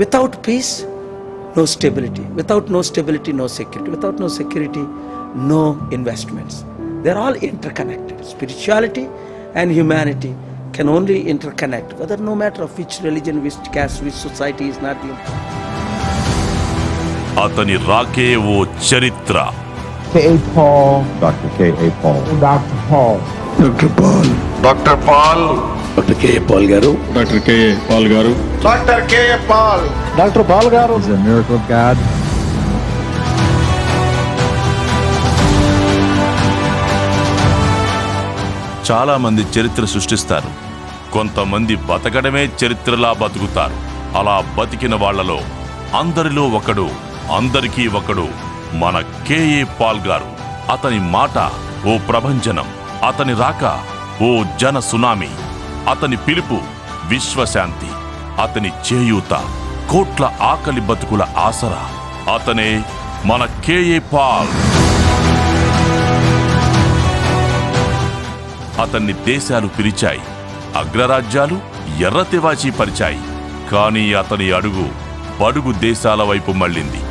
Without peace, no stability. Without no stability, no security. Without no security, no investments. They're all interconnected. Spirituality and humanity can only interconnect, whether no matter of which religion, which caste, which society is not the important. అతని రాకే ఓ చరిత్ర K.A. Paul, Dr. K.A. Paul. Dr. Paul. Doctor Paul doctor Paul Doctor K Paul గారు. Doctor K Paul గారు. Doctor K Paul. Dr. Paul గారు. Of God. చాలా మంది చరిత్ర సృష్టిస్తారు. కొంతమంది బతకడమే చరిత్రలా బతుకుతారు. అలా బతికిన వాళ్ళలో అందరిలో ఒకడు అందరికీ ఒకడు మన కేఏ పాల్ గారు. అతని మాట ఓ ప్రభంజనం అతని రాక ఓ జన సునామీ. అతని పిలుపు విశ్వశాంతి అతని చేయూత కోట్ల ఆకలి బతుకుల ఆసరా. అతనే మన కేఏ పాల్. అతన్ని దేశాలు పిలిచాయి అగ్రరాజ్యాలు ఎర్రతివాచి పరిచాయి. కానీ అతని అడుగు బడుగు దేశాల వైపు మళ్ళింది.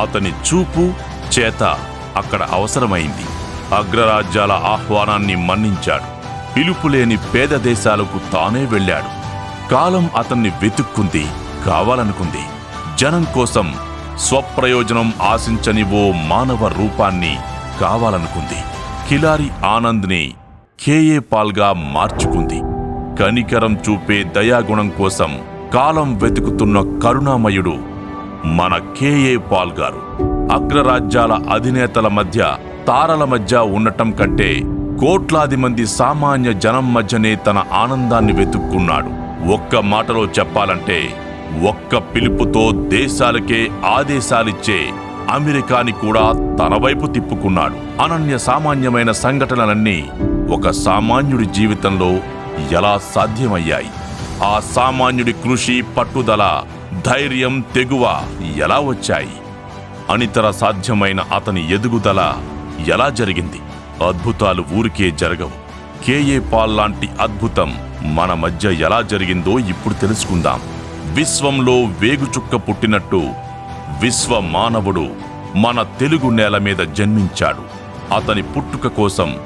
అతని చూపు చేత అక్కడ అవసరమైంది. అగ్రరాజ్యాల ఆహ్వానాన్ని మన్నించాడు. పిలుపులేని పేద దేశాలకు తానే వెళ్ళాడు. కాలం అతన్ని వెతుక్కుంది కావాలనుకుంది. జనం కోసం స్వప్రయోజనం ఆశించని ఓ మానవ రూపాన్ని కావాలనుకుంది. కిలారి ఆనంద్ని కేఏ పాల్గా మార్చుకుంది. కనికరం చూపే దయాగుణం కోసం కాలం వెతుకుతున్న కరుణామయుడు మన కేఏ పాల్ గారు అగ్రరాజ్యాల అధినేతల మధ్య తారల మధ్య ఉండటం కంటే కోట్లాది మంది సామాన్య జనం మధ్యనే తన ఆనందాన్ని వెతుక్కున్నాడు. ఒక్క మాటలో చెప్పాలంటే ఒక్క పిలుపుతో దేశాలకే ఆదేశాలిచ్చే అమెరికాని కూడా తన వైపు తిప్పుకున్నాడు. అనన్య సామాన్యమైన సంఘటనలన్నీ ఒక సామాన్యుడి జీవితంలో ఎలా సాధ్యమయ్యాయి? ఆ సామాన్యుడి కృషి పట్టుదల ధైర్యం తెగువ ఎలా వచ్చాయి? అనితర సాధ్యమైన అతని ఎదుగుదల ఎలా జరిగింది? అద్భుతాలు ఊరికే జరగవు. కేఏ పాల్ లాంటి అద్భుతం మన మధ్య ఎలా జరిగిందో ఇప్పుడు తెలుసుకుందాం. విశ్వంలో వేగుచుక్క పుట్టినట్టు విశ్వ మానవుడు మన తెలుగు నేల మీద జన్మించాడు. అతని పుట్టుక కోసం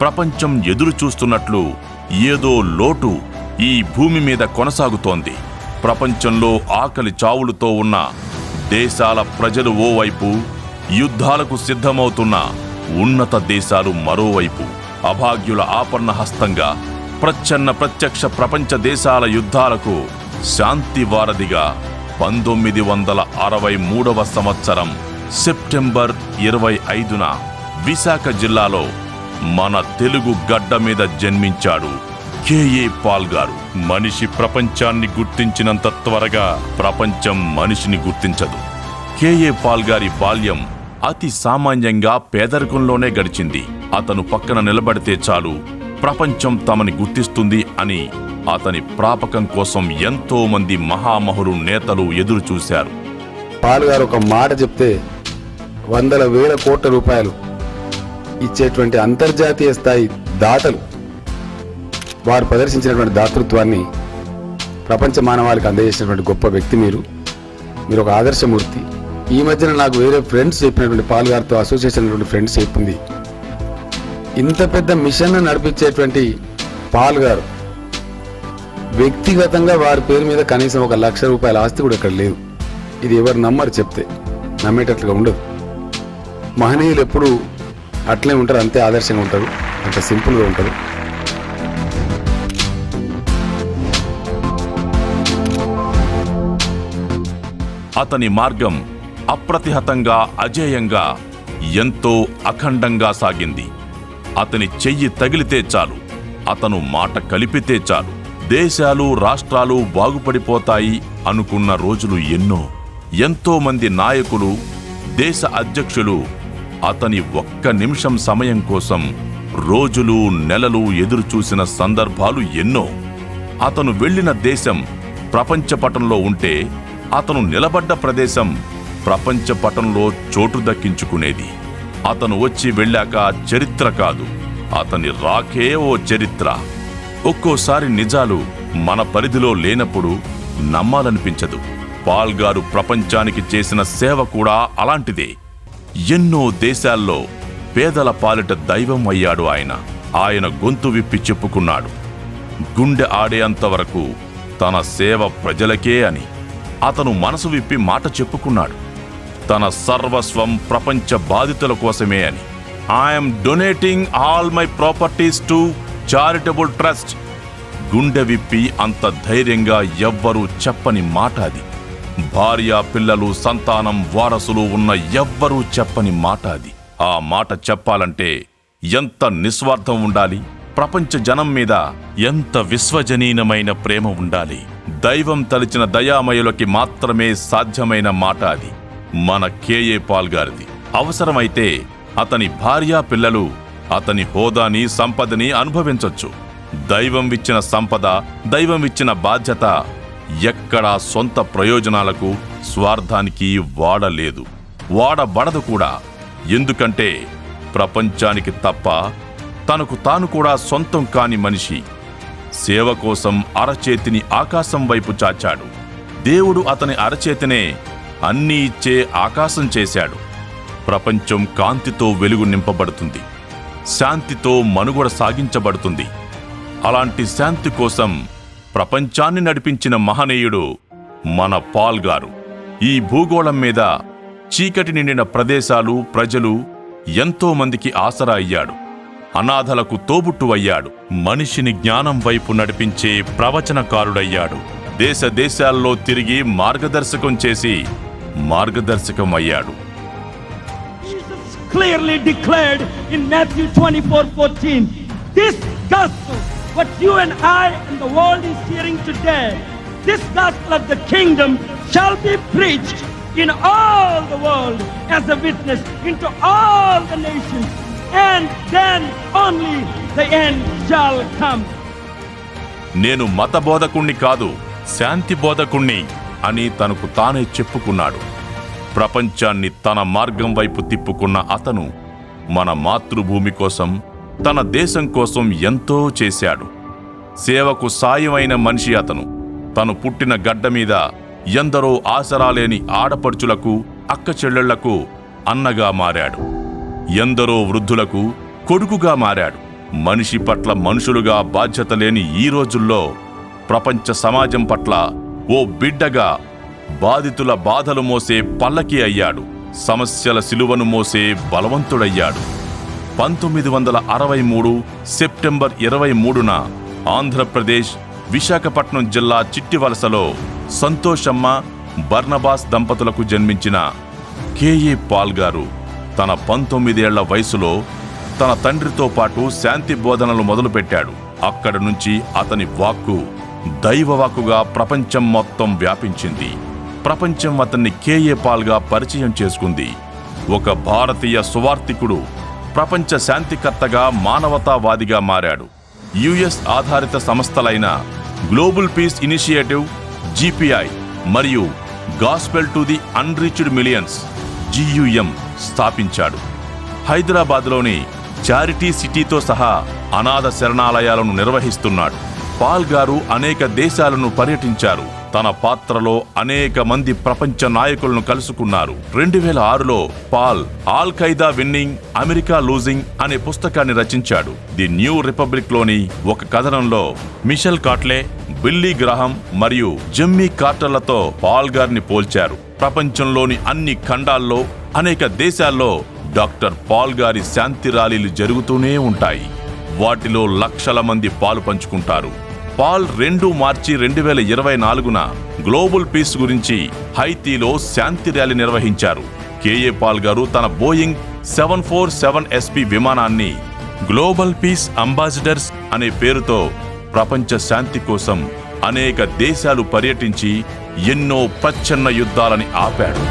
ప్రపంచం ఎదురు చూస్తున్నట్లు ఏదో లోటు ఈ భూమి మీద కొనసాగుతోంది. ప్రపంచంలో ఆకలి చావులతో ఉన్న దేశాల ప్రజలు ఓవైపు యుద్ధాలకు సిద్ధమవుతున్న ఉన్నత దేశాలు మరోవైపు అభాగ్యుల ఆపన్న హస్తంగా ప్రచ్ఛన్న ప్రత్యక్ష ప్రపంచ దేశాల యుద్ధాలకు శాంతి వారధిగా పంతొమ్మిది వందల అరవై మూడవ సంవత్సరం సెప్టెంబర్ ఇరవై ఐదున విశాఖ జిల్లాలో మన తెలుగు గడ్డ మీద జన్మించాడు కేఏ పాల్ గారు. మనిషి ప్రపంచాన్ని గుర్తించినంత త్వరగా ప్రపంచం మనిషిని గుర్తించదు. కేఏ పాల్ గారి బాల్యం అతి సామాన్యంగా పేదరికంలోనే గడిచింది. అతను పక్కన నిలబడితే చాలు ప్రపంచం తమని గుర్తిస్తుంది అని అతని ప్రాపకం కోసం ఎంతో మంది మహామహులు నేతలు ఎదురు చూశారు పాల్ గారు ఒక మాట చెప్తే వందల వేల కోట్ల రూపాయలు ఇచ్చేటువంటి అంతర్జాతీయ స్థాయి దాతలు వారు ప్రదర్శించినటువంటి దాతృత్వాన్ని ప్రపంచ మానవాళికి అందజేసినటువంటి గొప్ప వ్యక్తి మీరు. మీరు ఒక ఆదర్శమూర్తి. ఈ మధ్యన నాకు వేరే ఫ్రెండ్స్ చెప్పినటువంటి పాల్ గారితో అసోసియేషన్ ఫ్రెండ్స్ చెప్పింది. ఇంత పెద్ద మిషన్ నడిపించేటువంటి పాల్ గారు వ్యక్తిగతంగా వారి పేరు మీద కనీసం ఒక లక్ష రూపాయల ఆస్తి కూడా ఇక్కడ లేదు. ఇది ఎవరు నమ్మరు చెప్తే నమ్మేటట్లుగా ఉండదు. మహనీయులు ఎప్పుడు అట్లే ఉంటారు అంతే ఆదర్శంగా ఉంటారు అంత సింపుల్గా ఉంటారు. అతని మార్గం అప్రతిహతంగా అజేయంగా ఎంతో అఖండంగా సాగింది. అతని చెయ్యి తగిలితే చాలు. అతను మాట కలిపితే చాలు. దేశాలు రాష్ట్రాలు బాగుపడిపోతాయి అనుకున్న రోజులు ఎన్నో. ఎంతో మంది నాయకులు దేశ అధ్యక్షులు అతని ఒక్క నిమిషం సమయం కోసం రోజులు నెలలు ఎదురుచూసిన సందర్భాలు ఎన్నో. అతను వెళ్ళిన దేశం ప్రపంచ పటంలో ఉంటే అతను నిలబడ్డ ప్రదేశం ప్రపంచ పటంలో చోటు దక్కించుకునేది. అతను వచ్చి వెళ్ళాక చరిత్ర కాదు. అతని రాకే ఓ చరిత్ర. ఒక్కోసారి నిజాలు మన పరిధిలో లేనప్పుడు నమ్మాలనిపించదు. పాల్ గారు ప్రపంచానికి చేసిన సేవ కూడా అలాంటిదే. ఎన్నో దేశాల్లో పేదల పాలిట దైవం అయ్యాడు ఆయన. ఆయన గొంతు విప్పి చెప్పుకున్నాడు. గుండె ఆడేంతవరకు తన సేవ ప్రజలకే అని. అతను మనసు విప్పి మాట చెప్పుకున్నాడు. తన సర్వస్వం ప్రపంచ బాధితుల కోసమే అని. I'm donating all my properties to charitable trust గుండె విప్పి అంత ధైర్యంగా ఎవ్వరూ చెప్పని మాట అది. భార్య పిల్లలు సంతానం వారసులు ఉన్న ఎవ్వరూ చెప్పని మాట అది. ఆ మాట చెప్పాలంటే ఎంత నిస్వార్థం ఉండాలి? ప్రపంచ జనం మీద ఎంత విశ్వజనీనమైన ప్రేమ ఉండాలి? దైవం తలిచిన దయామయులకి మాత్రమే సాధ్యమైన మాట అది. మన కేఏ పాల్ గారిది. అవసరమైతే అతని భార్యా పిల్లలు అతని హోదాని సంపదని అనుభవించొచ్చు. దైవం ఇచ్చిన సంపద దైవం ఇచ్చిన బాధ్యత ఎక్కడా సొంత ప్రయోజనాలకు స్వార్థానికి వాడలేదు. వాడబడదు కూడా. ఎందుకంటే ప్రపంచానికి తప్ప తనకు తాను కూడా సొంతం కాని మనిషి సేవ కోసం అరచేతిని ఆకాశం వైపు చాచాడు. దేవుడు అతని అరచేతినే అన్నీ ఇచ్చే ఆకాశం చేశాడు. ప్రపంచం కాంతితో వెలుగు నింపబడుతుంది. శాంతితో మనుగడ సాగించబడుతుంది. అలాంటి శాంతి కోసం ప్రపంచాన్ని నడిపించిన మహనీయుడు మన పాల్ గారు. ఈ భూగోళం మీద చీకటి నిండిన ప్రదేశాలు ప్రజలు ఎంతోమందికి ఆసరా అయ్యాడు. అనాథలకు తోబుట్టు అయ్యాడు. మనిషిని జ్ఞానం వైపు నడిపించే ప్రవచనకారుడయ్యాడు. దేశ దేశాల్లో తిరిగి మార్గదర్శకం చేసి మార్గదర్శకం అయ్యాడు clearly declared in Matthew 24 14, this gospel, what you and I and the world is hearing today, this gospel of the kingdom shall be preached in all the world as a witness into all the nations, and then only the end shall come. నేను మత బోధకుణ్ణి కాదు శాంతి బోధకుణ్ణి అని తనకు తానే చెప్పుకున్నాడు. ప్రపంచాన్ని తన మార్గం వైపు తిప్పుకున్న అతను మన మాతృభూమి కోసం తన దేశం కోసం ఎంతో చేశాడు. సేవకు సాయమైన మనిషి అతను. తను పుట్టిన గడ్డ మీద ఎందరో ఆసరాలేని ఆడపడుచులకు అక్క చెల్లెళ్ళకు అన్నగా మారాడు. ఎందరో వృద్ధులకు కొడుకుగా మారాడు. మనిషి పట్ల మనుషులుగా బాధ్యత లేని ఈ రోజుల్లో ప్రపంచ సమాజం పట్ల ఓ బిడ్డగా బాధితుల బాధలు మోసే పల్లకి అయ్యాడు. సమస్యల సిలువను మోసే బలవంతుడయ్యాడు. పంతొమ్మిది వందల అరవై మూడు సెప్టెంబర్ ఇరవై మూడున ఆంధ్రప్రదేశ్ విశాఖపట్నం జిల్లా చిట్టివలసలో సంతోషమ్మ బర్నబాస్ దంపతులకు జన్మించిన కేఏ పాల్ గారు తన పంతొమ్మిదేళ్ళ వయసులో తన తండ్రితో పాటు శాంతి బోధనలు మొదలుపెట్టాడు. అక్కడి నుంచి అతని వాక్కు దైవవాక్కుగా ప్రపంచం మొత్తం వ్యాపించింది. ప్రపంచం అతన్ని కేఏ పాల్గా పరిచయం చేసుకుంది. ఒక భారతీయ సువార్థికుడు ప్రపంచ శాంతికర్తగా మానవతావాదిగా మారాడు. యుఎస్ ఆధారిత సంస్థలైన గ్లోబల్ పీస్ ఇనిషియేటివ్ జిపిఐ మరియు gospel to the unreached millions GUM స్థాపించాడు. హైదరాబాద్లోని చారిటీ సిటీతో సహా అనాథ శరణాలయాలను నిర్వహిస్తున్నాడు. పాల్ గారు అనేక దేశాలను పర్యటించారు. తన పాత్రలో అనేక మంది ప్రపంచ నాయకులను కలుసుకున్నారు. రెండు వేల ఆరులో Paul Al Qaeda winning America losing అనే పుస్తకాన్ని రచించాడు. ది న్యూ రిపబ్లిక్లోని ఒక కథనంలో మిషెల్ కాట్లే బిల్లీ గ్రహం మరియు జమ్మీ కార్టర్లతో పాల్ గారిని పోల్చారు. ప్రపంచంలోని అన్ని ఖండాల్లో అనేక దేశాల్లో డాక్టర్ పాల్ గారి శాంతి ర్యాలీలు జరుగుతూనే ఉంటాయి. వాటిలో లక్షల మంది పాలు పంచుకుంటారు. పాల్ రెండు మార్చి రెండు వేల ఇరవై నాలుగున గ్లోబల్ పీస్ గురించి హైతీలో శాంతి ర్యాలీ నిర్వహించారు. కేఏ పాల్ గారు తన Boeing seven four seven SP విమానాన్ని గ్లోబల్ పీస్ అంబాసిడర్స్ అనే పేరుతో ప్రపంచ శాంతి కోసం అనేక దేశాలు పర్యటించి ఎన్నో ప్రచ్ఛన్న యుద్ధాలని ఆపాడు.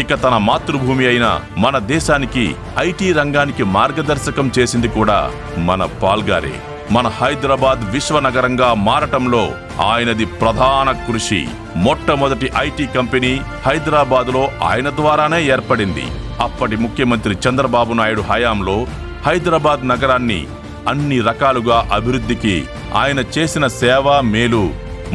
ఇక తన మాతృభూమి అయిన మన దేశానికి ఐటీ రంగానికి మార్గదర్శకం చేసింది కూడా మన పాల్గారే మన హైదరాబాద్ విశ్వనగరంగా మారటంలో ఆయనది ప్రధాన కృషి. మొట్టమొదటి ఐటీ కంపెనీ హైదరాబాదులో ఆయన ద్వారానే ఏర్పడింది. అప్పటి ముఖ్యమంత్రి చంద్రబాబు నాయుడు హయాంలో హైదరాబాద్ నగరాన్ని అన్ని రకాలుగా అభివృద్ధికి ఆయన చేసిన సేవ మేలు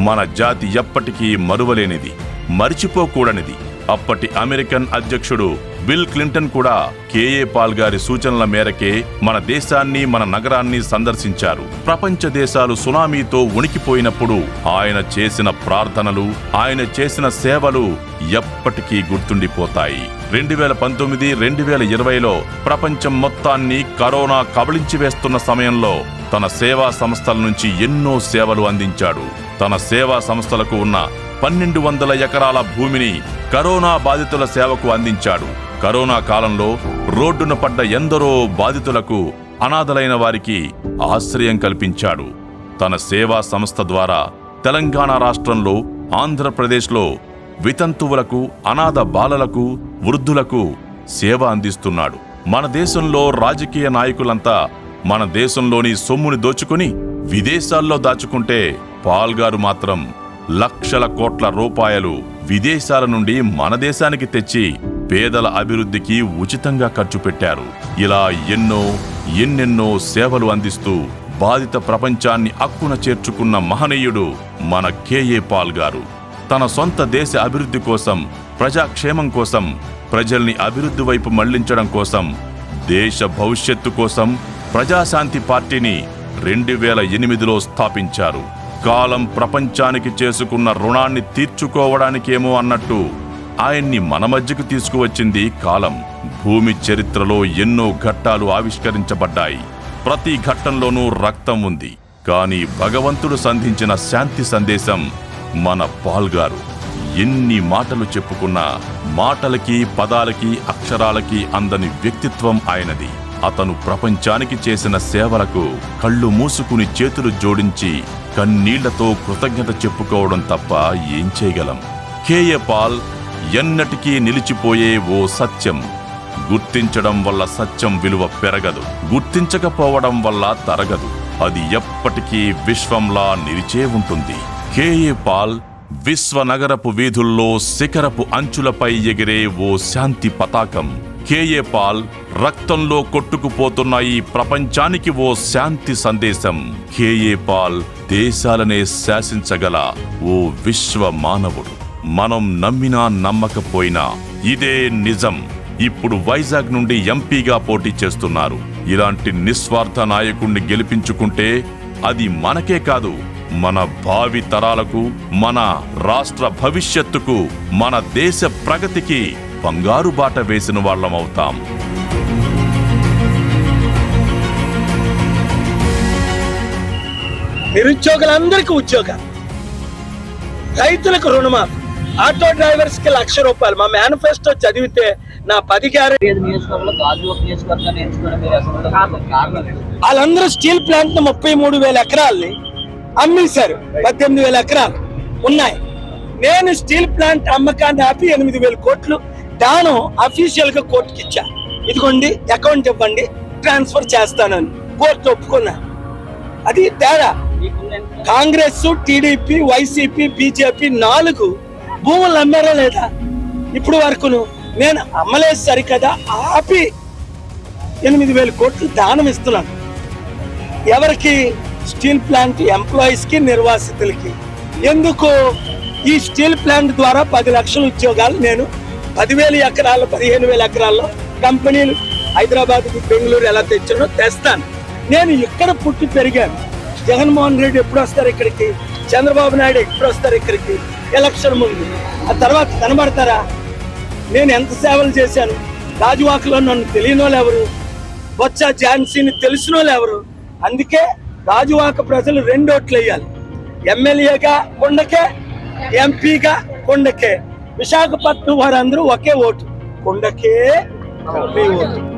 మన జాతి ఎప్పటికీ మరువలేనిది మరిచిపోకూడనిది. అప్పటి అమెరికన్ అధ్యక్షుడు బిల్ క్లింటన్ కూడా కేఏ పాల్ గారి సూచనల మేరకే మన దేశాన్ని మన నగరాన్ని సందర్శించారు. ప్రపంచ దేశాలు సునామీతో ఉనికిపోయినప్పుడు ఆయన చేసిన ప్రార్థనలు ఆయన చేసిన సేవలు ఎప్పటికీ గుర్తుండిపోతాయి. రెండు వేల పంతొమ్మిది రెండు వేల ఇరవైలో ప్రపంచం మొత్తాన్ని కరోనా కబళించి వేస్తున్న సమయంలో తన సేవా సంస్థల నుంచి ఎన్నో సేవలు అందించాడు. తన సేవా సంస్థలకు ఉన్న పన్నెండు వందల ఎకరాల భూమిని కరోనా బాధితుల సేవకు అందించాడు. కరోనా కాలంలో రోడ్డున పడ్డ ఎందరో బాధితులకు అనాథలైన వారికి ఆశ్రయం కల్పించాడు. తన సేవా సంస్థ ద్వారా తెలంగాణ రాష్ట్రంలో ఆంధ్రప్రదేశ్లో వితంతువులకు అనాథ బాలలకు వృద్ధులకు సేవ అందిస్తున్నాడు. మన దేశంలో రాజకీయ నాయకులంతా మన దేశంలోని సొమ్ముని దోచుకుని విదేశాల్లో దాచుకుంటే పాల్గారు మాత్రం లక్షల కోట్ల రూపాయలు విదేశాల నుండి మన దేశానికి తెచ్చి పేదల అభివృద్ధికి ఉచితంగా ఖర్చు పెట్టారు. ఇలా ఎన్నో ఎన్నెన్నో సేవలు అందిస్తూ బాధిత ప్రపంచాన్ని అక్కున చేర్చుకున్న మహనీయుడు మన కేఏ పాల్ గారు. తన సొంత దేశ అభివృద్ధి కోసం ప్రజాక్షేమం కోసం ప్రజల్ని అభివృద్ధి వైపు మళ్ళించడం కోసం దేశ భవిష్యత్తు కోసం ప్రజాశాంతి పార్టీని రెండు వేల ఎనిమిదిలో స్థాపించారు. కాలం ప్రపంచానికి చేసుకున్న రుణాన్ని తీర్చుకోవడానికేమో అన్నట్టు ఆయన్ని మన మధ్యకు తీసుకువచ్చింది కాలం. భూమి చరిత్రలో ఎన్నో ఘట్టాలు ఆవిష్కరించబడ్డాయి. ప్రతి ఘట్టంలోనూ రక్తం ఉంది. కానీ భగవంతుడు సంధించిన శాంతి సందేశం మన పాల్గారు. ఎన్ని మాటలు చెప్పుకున్నా మాటలకి పదాలకి అక్షరాలకి అందని వ్యక్తిత్వం ఆయనది. అతను ప్రపంచానికి చేసిన సేవలకు కళ్ళు మూసుకుని చేతులు జోడించి కన్నీళ్ళతో కృతజ్ఞత చెప్పుకోవడం తప్ప ఏం చేయగలం? కేఏ పాల్ ఎన్నటికీ నిలిచిపోయే ఓ సత్యం. గుర్తించడం వల్ల సత్యం విలువ పెరగదు. గుర్తించకపోవడం వల్ల తరగదు. అది ఎప్పటికీ విశ్వంలా నిలిచే ఉంటుంది. కేఏ పాల్ విశ్వనగరపు వీధుల్లో శిఖరపు అంచులపై ఎగిరే ఓ శాంతి పతాకం. కేఏ పాల్ రక్తంలో కొట్టుకుపోతున్న ఈ ప్రపంచానికి ఓ శాంతి సందేశం. కేఏ పాల్ దేశాలనే శాసించగల ఓ విశ్వ మానవుడు. మనం నమ్మినా నమ్మకపోయినా ఇదే నిజం. ఇప్పుడు వైజాగ్ నుండి ఎంపీగా పోటీ చేస్తున్నారు. ఇలాంటి నిస్వార్థ నాయకుణ్ణి గెలిపించుకుంటే అది మనకే కాదు. మన భావి తరాలకు మన రాష్ట్ర భవిష్యత్తుకు మన దేశ ప్రగతికి బంగారు బాట వేసిన వాళ్ళమవుతాం నిరుద్యోగులందరికీ ఉద్యోగాలు రైతులకు రుణమాఫీ. ఆటో డ్రైవర్స్కి లక్ష రూపాయలు. మా మేనిఫెస్టో చదివితే నా పది? వాళ్ళందరూ స్టీల్ ప్లాంట్ ముప్పై మూడు వేల ఎకరాల్ని అమ్మేశారు. పద్దెనిమిది వేల ఎకరాలు ఉన్నాయి. నేను స్టీల్ ప్లాంట్ అమ్మకాన్ని ఆపి ఎనిమిది వేల కోట్లు దానం అఫీషియల్గా కోర్టుకి ఇచ్చా ఇదిగోండి అకౌంట్ ఇవ్వండి ట్రాన్స్ఫర్ చేస్తానని కోర్టు ఒప్పుకున్నా. అది తేడా. కాంగ్రెస్ టీడీపీ వైసీపీ బీజేపీ నాలుగు భూములు అమ్మారా లేదా? ఇప్పుడు వరకును నేను అమ్మలేదు సరికదా ఆపి ఎనిమిది వేల కోట్లు దానం ఇస్తున్నాను. ఎవరికి? స్టీల్ ప్లాంట్ ఎంప్లాయీస్కి నిర్వాసితులకి. ఎందుకు? ఈ స్టీల్ ప్లాంట్ ద్వారా పది లక్షల ఉద్యోగాలు నేను పదివేల ఎకరాలు పదిహేను వేల ఎకరాల్లో కంపెనీలు హైదరాబాద్ బెంగళూరు ఎలా తెచ్చానో తెస్తాను. నేను ఇక్కడ పుట్టి పెరిగాను. జగన్మోహన్ రెడ్డి ఎప్పుడు వస్తారు ఇక్కడికి? చంద్రబాబు నాయుడు ఎప్పుడు వస్తారు ఇక్కడికి? ఎలక్షన్ ముందు. ఆ తర్వాత కనబడతారా? నేను ఎంత సేవలు చేశాను? రాజువాకలో నన్ను తెలియని వాళ్ళు ఎవరు? బొత్స ఝాన్సీని తెలిసిన వాళ్ళు ఎవరు? అందుకే రాజువాక ప్రజలు రెండు ఓట్లు వేయాలి. ఎమ్మెల్యేగా కొండకే ఎంపీగా కొండకే. విశాఖపట్నం వారందరూ ఒకే ఓటు. కొండకే మీ ఓటు.